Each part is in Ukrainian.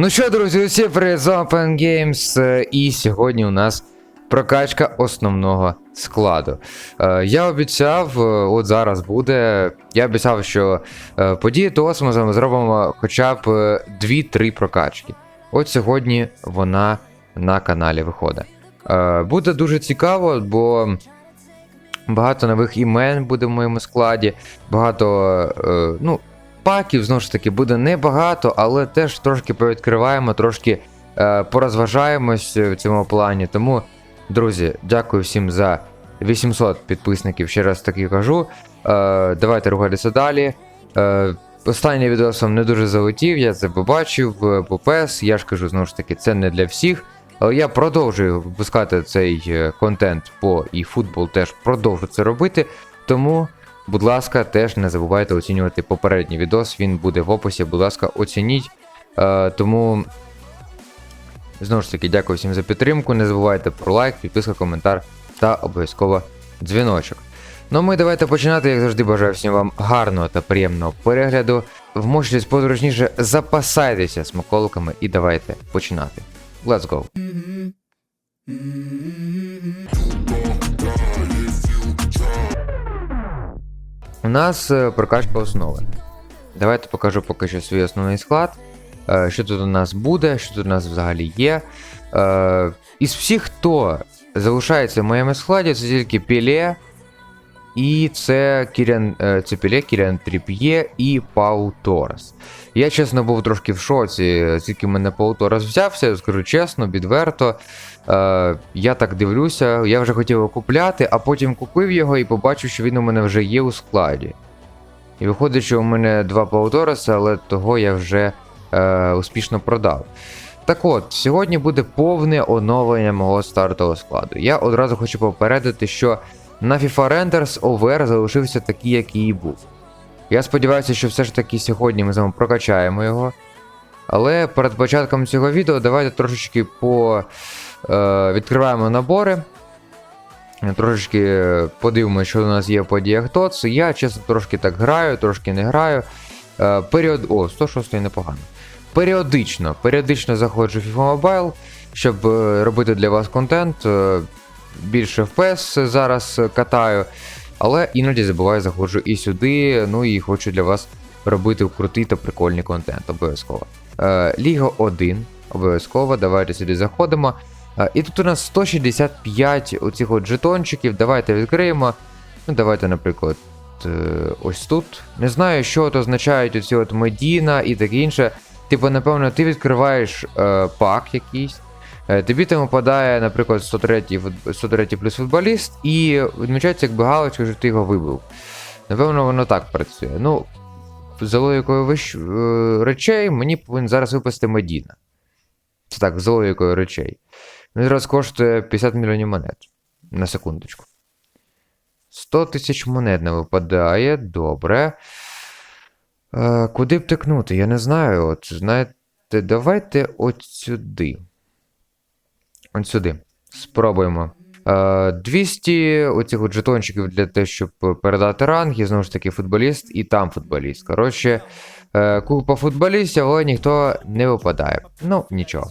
Ну що, друзі, усі привіт, з Games, е, і сьогодні у нас прокачка основного складу. Е, Я обіцяв, е, от зараз буде. Я обіцяв, що події ТОС ми зробимо хоча б е, 2-3 прокачки. От сьогодні вона на каналі виходить. Буде дуже цікаво, бо багато нових імен буде в моєму складі, багато. ну, паків, знову ж таки, буде небагато, але теж трошки повідкриваємо, трошки е, порозважаємось в цьому плані. Тому, друзі, дякую всім за 800 підписників. Ще раз таки кажу. Е, давайте рухатися далі. Е, Останній відос вам не дуже залетів, я це побачив е, по Я ж кажу, знову ж таки, це не для всіх. Але я продовжую випускати цей е, контент по і футбол теж продовжу це робити. Тому Будь ласка, теж не забувайте оцінювати попередній відос, він буде в описі, будь ласка, оцініть. Е, тому, знову ж таки, дякую всім за підтримку. Не забувайте про лайк, підписка, коментар та обов'язково дзвіночок. Ну, ми давайте починати, як завжди, бажаю всім вам гарного та приємного перегляду. Вмощуйтесь подорожніше, запасайтеся смаколиками і давайте починати. Let's go! Нас е, прокачка основи. Давайте покажу поки що свій основний склад. Е, Що тут у нас буде, що тут у нас взагалі є. Е, Із всіх, хто залишається в моєму складі, це тільки Піле. І це Кірян, е, це Кірян Тріп'є і Пау Торес. Я, чесно, був трошки в шоці, звідки мене Пау Торес взявся, скажу чесно, відверто. Е, я так дивлюся, я вже хотів його купляти, а потім купив його і побачив, що він у мене вже є у складі. І виходить, що у мене два Паутореса, але того я вже е, успішно продав. Так от, сьогодні буде повне оновлення мого стартового складу. Я одразу хочу попередити, що на FIFA Renders OVR залишився такий, який і був. Я сподіваюся, що все ж таки сьогодні ми з вами прокачаємо його. Але перед початком цього відео давайте трошечки по е, відкриваємо набори. Трошечки подивимося, що у нас є в подіях ТОЦ. Я, чесно, трошки так граю, трошки не граю. Е, період... О, 106 непогано. Періодично, періодично заходжу в FIFA Mobile, щоб е, робити для вас контент. Більше FPS зараз катаю, але іноді забуваю, заходжу і сюди. Ну і хочу для вас робити крутий та прикольний контент, обов'язково. Е, Ліга 1, обов'язково, давайте сюди заходимо. Е, І тут у нас 165 оцих от жетончиків. Давайте відкриємо. Ну, давайте, наприклад, е, ось тут. Не знаю, що от означають оці от Медіна і таке інше. Типу, напевно, ти відкриваєш е, пак якийсь. Е, Тобі там випадає, наприклад, 103, фут- 103 плюс футболіст, і відмічається якби галочка, що ти його вибив. Напевно, воно так працює. Ну, за логікою вищ... е, речей, мені повинен зараз випасти Медіна. Це так, за логікою речей. Він зараз коштує 50 мільйонів монет. На секундочку. 100 тисяч монет не випадає, добре. Е, куди б тикнути? Я не знаю. От, знаєте, давайте от сюди. От сюди. Спробуємо. Е, 200 оцих от жетончиків для того, щоб передати ранг, і знову ж таки футболіст, і там футболіст. Коротше, е, купа футболістів, але ніхто не випадає. Ну, нічого.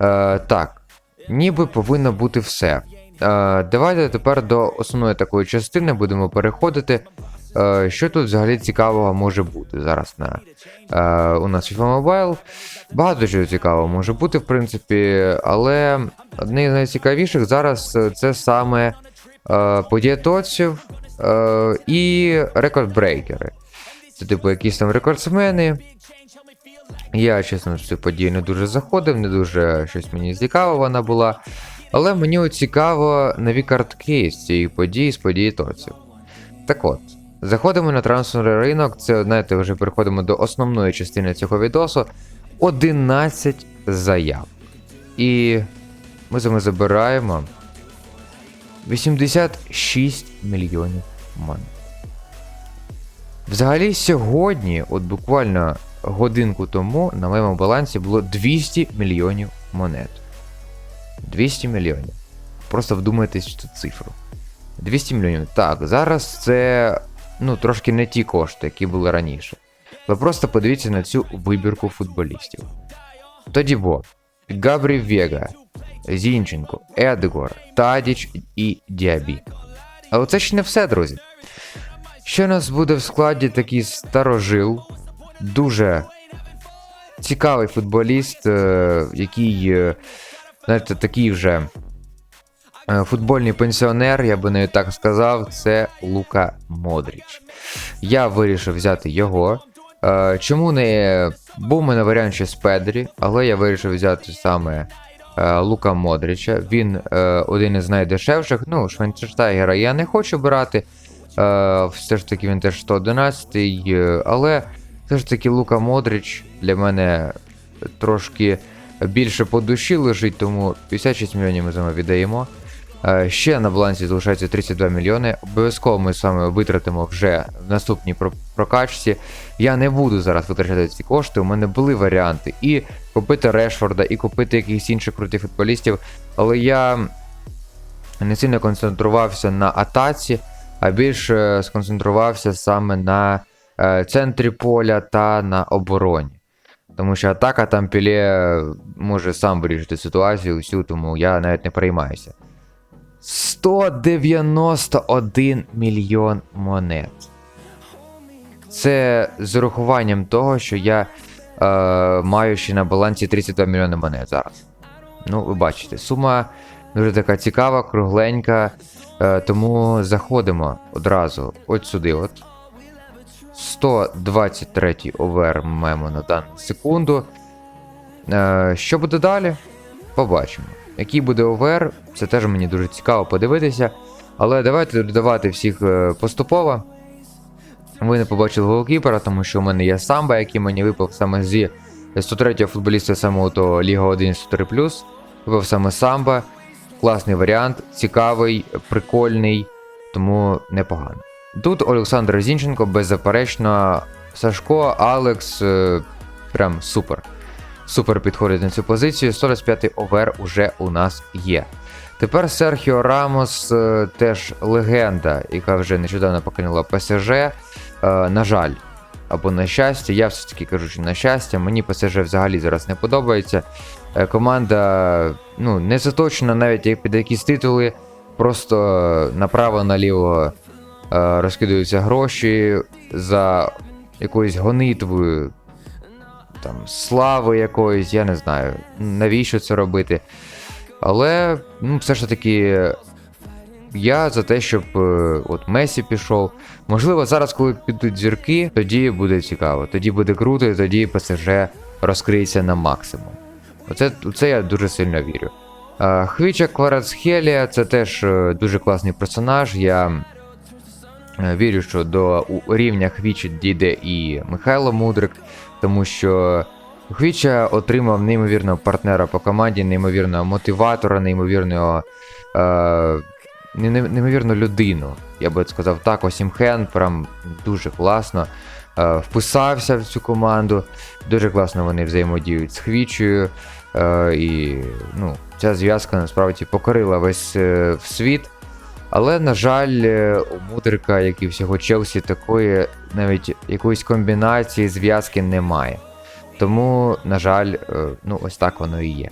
Е, так, ніби повинно бути все. Е, давайте тепер до основної такої частини будемо переходити. Е, що тут взагалі цікавого може бути зараз на е, у нас FIFA Mobile? Багато чого цікавого може бути, в принципі, але одне з найцікавіших зараз е, це саме е, подія тоців е, і рекордбрейкери. Це, типу, якісь там рекордсмени. Я, чесно, в цю подію не дуже заходив, не дуже щось мені цікаво вона була. Але мені цікаво нові картки з цієї події, з події тоців. Так от, заходимо на трансферний ринок, це, знаєте, вже переходимо до основної частини цього відосу. 11 заяв. І ми з вами забираємо 86 мільйонів монет. Взагалі, сьогодні, от буквально годинку тому, на моєму балансі було 200 мільйонів монет. 200 мільйонів. Просто вдумайтесь в цю цифру. 200 мільйонів. Так, зараз це ну, трошки не ті кошти, які були раніше. Ви просто подивіться на цю вибірку футболістів. Тоді бо Габрі Вега, Зінченко, Едгор, Тадіч і Діабі. Але це ще не все, друзі. Ще у нас буде в складі такий старожил, дуже цікавий футболіст, е, який, е, знаєте, такий вже футбольний пенсіонер, я би навіть так сказав, це Лука Модріч. Я вирішив взяти його. Е, Чому не був у мене варіант ще з Педрі, але я вирішив взяти саме е, Лука Модріча. Він е, один із найдешевших. Ну, Швенчерштайгера я не хочу брати. Е, все ж таки він теж 111, е, але все ж таки Лука Модріч для мене трошки більше по душі лежить, тому 56 мільйонів ми з вами віддаємо. Е, Ще на балансі залишається 32 мільйони. Обов'язково ми саме витратимо вже в наступній прокачці. Я не буду зараз витрачати ці кошти. У мене були варіанти і купити Решфорда, і купити якихось інших крутих футболістів. Але я не сильно концентрувався на атаці, а більше сконцентрувався саме на е, центрі поля та на обороні. Тому що атака там Піле може сам вирішити ситуацію всю, тому я навіть не переймаюся. 191 мільйон монет. Це з урахуванням того, що я е, маю ще на балансі 32 мільйони монет зараз. Ну, ви бачите, сума дуже така цікава, кругленька. Е, тому заходимо одразу от сюди. От. 123 овер маємо на дану секунду. Е, що буде далі? Побачимо. Який буде овер, це теж мені дуже цікаво подивитися. Але давайте додавати всіх е, поступово. Ви не побачили голкіпера, тому що у мене є самба, який мені випав саме зі 103-го футболіста самого того Ліга 1 103 Випав саме самба. Класний варіант, цікавий, прикольний, тому непогано. Тут Олександр Зінченко, беззаперечно, Сашко, Алекс, е, прям супер. Супер підходить на цю позицію. 125 овер уже у нас є. Тепер Серхіо Рамос е, теж легенда, яка вже нещодавно покинула ПСЖ. Е, на жаль, або на щастя, я все таки кажу, що на щастя, мені ПСЖ взагалі зараз не подобається. Е, команда ну, не заточена навіть як під якісь титули, просто направо-наліво розкидаються гроші за якоюсь гонитвою, там, слави якоїсь, я не знаю, навіщо це робити. Але ну, все ж таки я за те, щоб е, от Месі пішов. Можливо, зараз, коли підуть зірки, тоді буде цікаво, тоді буде круто, і тоді ПСЖ розкриється на максимум. Оце, це я дуже сильно вірю. Хвіча Кварацхелія це теж е, дуже класний персонаж. Я е, вірю, що до рівня Хвіча дійде і Михайло Мудрик, тому що Хвіча отримав неймовірного партнера по команді, неймовірного мотиватора, неймовірного. Е, не- не- неймовірну людину. Я би сказав так, Осімхен прям дуже класно е, вписався в цю команду. Дуже класно вони взаємодіють з Хвічею. Е, і ну, ця зв'язка насправді покорила весь е, світ. Але, на жаль, е, у Мудрика, як і всього Челсі, такої навіть якоїсь комбінації зв'язки немає. Тому, на жаль, е, ну ось так воно і є.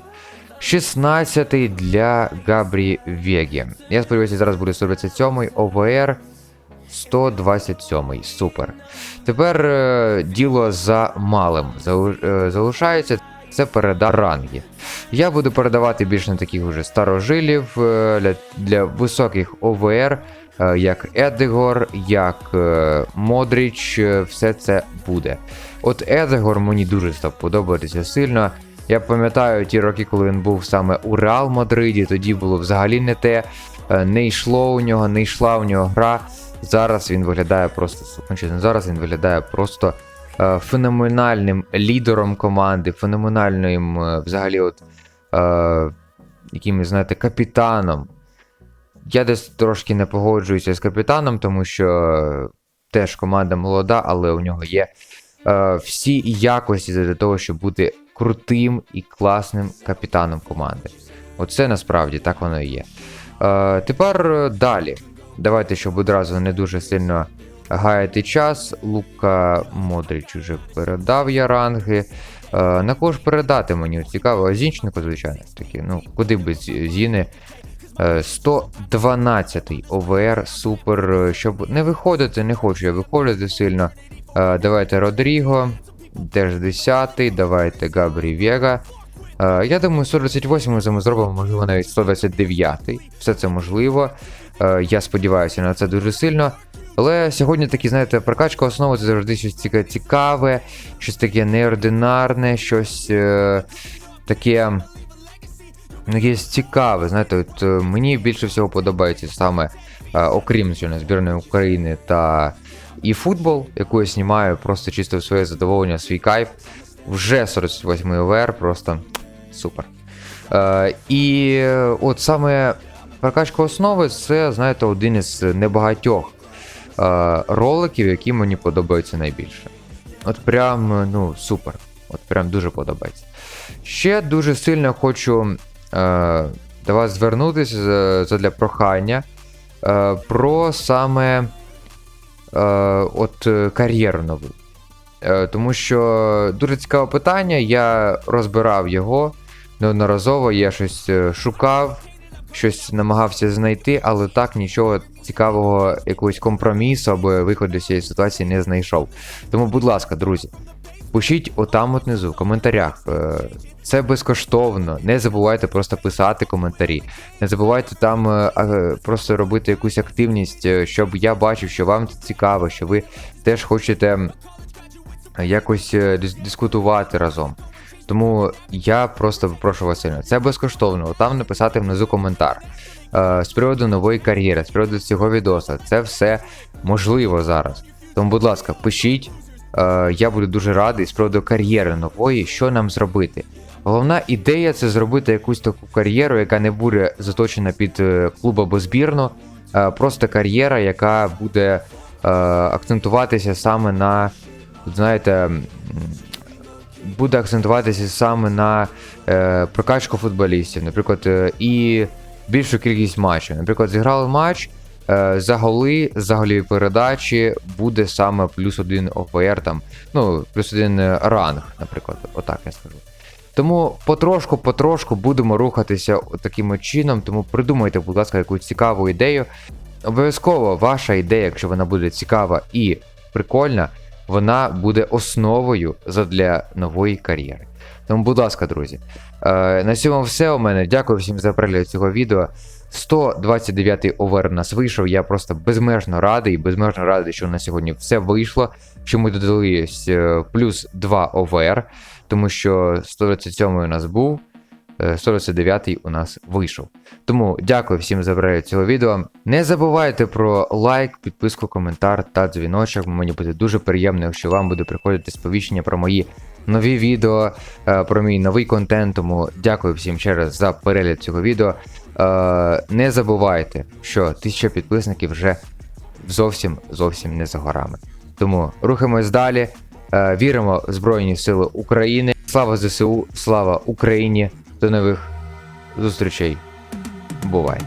16 для Габрі Вегі. Я сподіваюся, зараз буде 127 ОВР 127. Супер. Тепер е, діло за малим е, залишається. Це переда ранги. Я буду передавати більш на таких уже старожилів для, для високих ОВР, як Едегор, як е, Модріч, е, все це буде. От Едегор мені дуже став подобатися сильно. Я пам'ятаю ті роки, коли він був саме у Реал Мадриді, тоді було взагалі не те, е, не йшло у нього, не йшла у нього гра. Зараз він виглядає просто зараз він виглядає просто е, феноменальним лідером команди, феноменальним е, взагалі, от е, якимось, знаєте, капітаном. Я десь трошки не погоджуюся з капітаном, тому що е, теж команда молода, але у нього є е, всі якості для того, щоб бути крутим і класним капітаном команди. Оце насправді так воно і є. Е, тепер е, далі. Давайте, щоб одразу не дуже сильно гаяти час. Лука Модрич уже передав я ранги. Е, на кого ж передати мені? Цікаво, Зінченко, звичайно, таки. Ну, куди без Зіни? Е, 112 ОВР, супер. е, Щоб не виходити, не хочу я виходити сильно. Е, давайте Родріго, теж 10 давайте Габрі Вега. Е, я думаю, 128 ми зробимо, можливо, навіть 129 Все це можливо. Е, я сподіваюся на це дуже сильно. Але сьогодні такі, знаєте, прокачка основи це завжди щось цікаве, щось таке неординарне, щось е, таке. Якесь цікаве, знаєте, от е, мені більше всього подобається саме, е, окрім збірної України та і футбол, яку я знімаю просто чисто в своє задоволення, свій кайф. Вже 48 ОВР, просто супер. Е, і от саме прокачка основи це, знаєте, один із небагатьох е, роликів, які мені подобаються найбільше. От прям, ну, супер. От прям дуже подобається. Ще дуже сильно хочу до вас звернутися з- задля прохання е, про саме е, от, е, кар'єру нову. Е, тому що дуже цікаве питання, я розбирав його неодноразово, я щось е, шукав, щось намагався знайти, але так нічого цікавого, якогось компромісу або виходу з цієї ситуації не знайшов. Тому, будь ласка, друзі, пишіть отам от внизу в коментарях. Е, Це безкоштовно. Не забувайте просто писати коментарі. Не забувайте там е, просто робити якусь активність, е, щоб я бачив, що вам це цікаво, що ви теж хочете якось е, дискутувати разом. Тому я просто прошу вас сильно. Це безкоштовно. Там написати внизу коментар. Е, з приводу нової кар'єри, з приводу цього відоса. Це все можливо зараз. Тому, будь ласка, пишіть. Е, я буду дуже радий з приводу кар'єри нової, що нам зробити. Головна ідея це зробити якусь таку кар'єру, яка не буде заточена під е, клуб або збірну. Просто кар'єра, яка буде е, акцентуватися саме на, знаєте, буде акцентуватися саме на прокачку футболістів, наприклад, і більшу кількість матчів. Наприклад, зіграли матч. Е, За голи, передачі буде саме плюс один ОПР, там, ну, плюс один е, ранг, наприклад, отак я скажу. Тому потрошку-потрошку будемо рухатися таким чином, тому придумайте, будь ласка, якусь цікаву ідею. Обов'язково ваша ідея, якщо вона буде цікава і прикольна, вона буде основою задля нової кар'єри. Тому, будь ласка, друзі. Е, на цьому все у мене. Дякую всім за перегляд цього відео. 129 овер у нас вийшов. Я просто безмежно радий, безмежно радий, що на сьогодні все вийшло. Що ми додали е, плюс 2 овер, тому що 127 у нас був, е, 129 у нас вийшов. Тому дякую всім за перегляд цього відео. Не забувайте про лайк, підписку, коментар та дзвіночок. Мені буде дуже приємно, якщо вам буде приходити сповіщення про мої нові відео, е, про мій новий контент. Тому дякую всім ще раз за перегляд цього відео. Е, не забувайте, що тисяча підписників вже зовсім зовсім не за горами. Тому рухаємось далі. Е, віримо в Збройні Сили України. Слава ЗСУ, слава Україні! До нових зустрічей. Бувайте!